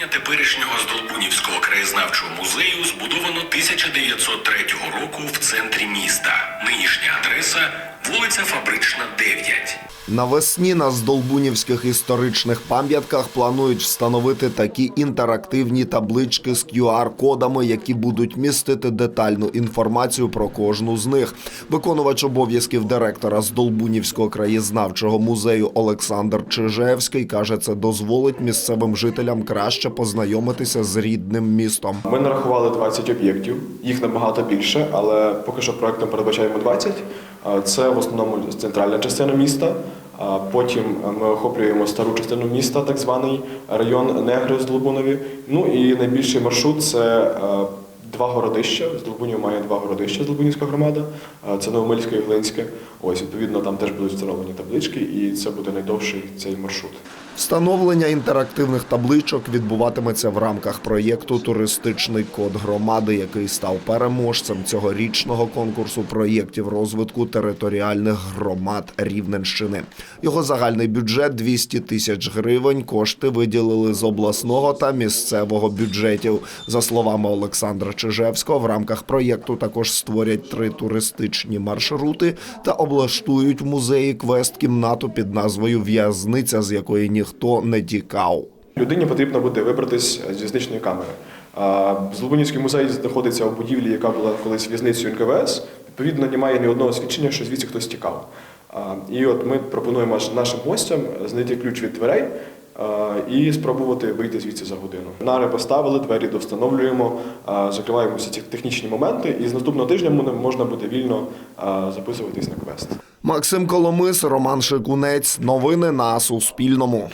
Приміщення теперішнього Здолбунівського краєзнавчого музею збудовано 1903 року в центрі міста. Нинішня адреса вулиця Фабрична, 9. Навесні на здолбунівських історичних пам'ятках планують встановити такі інтерактивні таблички з QR-кодами, які будуть містити детальну інформацію про кожну з них. Виконувач обов'язків директора Здолбунівського краєзнавчого музею Олександр Чижевський каже, це дозволить місцевим жителям краще познайомитися з рідним містом. Ми нарахували 20 об'єктів, їх набагато більше, але поки що проектом передбачаємо 20. Це в основному центральна частина міста. Потім ми охоплюємо стару частину міста, так званий район Негри з Лубунові. Ну і найбільший маршрут це е, два городища. З Лубунів має два городища, Здолбунівська громада. Е, Це Новомильське і Глинське. Ось відповідно там теж будуть встановлені таблички, і це буде найдовший цей маршрут. Встановлення інтерактивних табличок відбуватиметься в рамках проєкту Туристичний код громади, який став переможцем цьогорічного конкурсу проєктів розвитку територіальних громад Рівненщини. Його загальний бюджет 200 тисяч гривень. Кошти виділили з обласного та місцевого бюджетів. За словами Олександра Чижевського, в рамках проєкту також створять три туристичні маршрути та облаштують музеї квест-кімнату під назвою В'язниця, з якої ніхто не тікав. Людині потрібно буде вибратись з в'язничної камери. А, Злобунівський музей знаходиться у будівлі, яка була колись в'язницею НКВС. Відповідно, немає ні одного свідчення, що звідси хтось тікав. І от ми пропонуємо нашим гостям знайти ключ від дверей і спробувати вийти звідси за годину. Нари поставили, двері довстановлюємо, закриваємо всі ці технічні моменти, і з наступного тижня можна буде вільно записуватись на квест. Максим Коломис, Роман Шикунець. Новини на Суспільному.